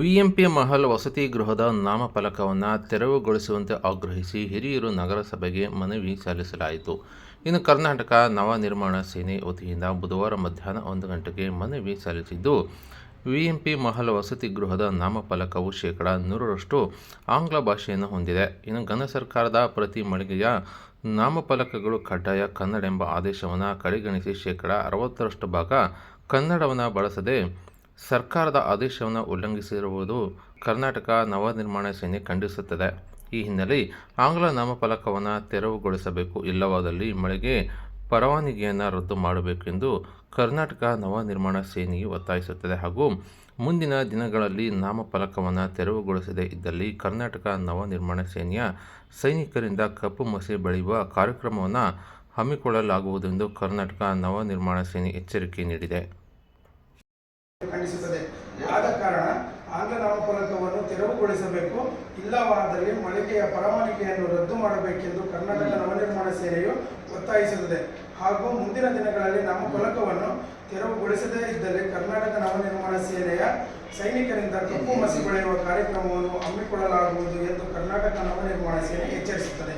ವಿಎಂಪಿ ಮಹಲ್ ವಸತಿ ಗೃಹದ ನಾಮಫಲಕವನ್ನು ತೆರವುಗೊಳಿಸುವಂತೆ ಆಗ್ರಹಿಸಿ ಹಿರಿಯೂರು ನಗರಸಭೆಗೆ ಮನವಿ ಸಲ್ಲಿಸಲಾಯಿತು. ಇನ್ನು ಕರ್ನಾಟಕ ನವ ನಿರ್ಮಾಣ ಸೇನೆ ವತಿಯಿಂದ ಬುಧವಾರ ಮಧ್ಯಾಹ್ನ ಒಂದು ಗಂಟೆಗೆ ಮನವಿ ಸಲ್ಲಿಸಿದ್ದು ವಿಎಂಪಿ ಮಹಲ್ ವಸತಿ ಗೃಹದ ನಾಮಫಲಕವು ಶೇಕಡ ನೂರರಷ್ಟು ಆಂಗ್ಲ ಭಾಷೆಯನ್ನು ಹೊಂದಿದೆ. ಇನ್ನು ಘನ ಸರ್ಕಾರದ ಪ್ರತಿ ಮಳಿಗೆಯ ನಾಮಫಲಕಗಳು ಕಡ್ಡಾಯ ಕನ್ನಡ ಎಂಬ ಆದೇಶವನ್ನು ಕಡೆಗಣಿಸಿ ಶೇಕಡ ಅರವತ್ತರಷ್ಟು ಭಾಗ ಕನ್ನಡವನ್ನು ಬಳಸದೆ ಸರ್ಕಾರದ ಆದೇಶವನ್ನು ಉಲ್ಲಂಘಿಸಿರುವುದು ಕರ್ನಾಟಕ ನವನಿರ್ಮಾಣ ಸೇನೆ ಖಂಡಿಸುತ್ತದೆ. ಈ ಹಿನ್ನೆಲೆ ಆಂಗ್ಲ ನಾಮಫಲಕವನ್ನು ತೆರವುಗೊಳಿಸಬೇಕು, ಇಲ್ಲವಾದಲ್ಲಿ ಮಳೆಗೆ ಪರವಾನಗಿಯನ್ನು ರದ್ದು ಮಾಡಬೇಕೆಂದು ಕರ್ನಾಟಕ ನವನಿರ್ಮಾಣ ಸೇನೆಯು ಒತ್ತಾಯಿಸುತ್ತದೆ. ಹಾಗೂ ಮುಂದಿನ ದಿನಗಳಲ್ಲಿ ನಾಮಫಲಕವನ್ನು ತೆರವುಗೊಳಿಸದೇ ಇದ್ದಲ್ಲಿ ಕರ್ನಾಟಕ ನವನಿರ್ಮಾಣ ಸೇನೆಯ ಸೈನಿಕರಿಂದ ಕಪ್ಪು ಮಸಿ ಬೆಳೆಯುವ ಕಾರ್ಯಕ್ರಮವನ್ನು ಹಮ್ಮಿಕೊಳ್ಳಲಾಗುವುದೆಂದು ಕರ್ನಾಟಕ ನವನಿರ್ಮಾಣ ಸೇನೆ ಎಚ್ಚರಿಕೆ ನೀಡಿದೆ. ಖಂಡಿಸುತ್ತದೆ. ಆದ ಕಾರಣ ಆಂಗ್ಲ ನಾಮಫಲಕವನ್ನು ತೆರವುಗೊಳಿಸಬೇಕು. ಇಲ್ಲವಾದಲ್ಲಿ ಮಳಿಗೆಯ ಪರವಾನಗಿಯನ್ನು ರದ್ದು ಮಾಡಬೇಕೆಂದು ಕರ್ನಾಟಕ ನವನಿರ್ಮಾಣ ಸೇನೆಯು ಒತ್ತಾಯಿಸುತ್ತದೆ. ಹಾಗೂ ಮುಂದಿನ ದಿನಗಳಲ್ಲಿ ನಾಮಫಲಕವನ್ನು ತೆರವುಗೊಳಿಸದೇ ಇದ್ದರೆ ಕರ್ನಾಟಕ ನವನಿರ್ಮಾಣ ಸೇನೆಯ ಸೈನಿಕರಿಂದ ಕಪ್ಪು ಮಸಿ ಬೆಳೆಯುವ ಕಾರ್ಯಕ್ರಮವನ್ನು ಹಮ್ಮಿಕೊಳ್ಳಲಾಗುವುದು ಎಂದು ಕರ್ನಾಟಕ ನವನಿರ್ಮಾಣ ಸೇನೆ ಎಚ್ಚರಿಸುತ್ತದೆ.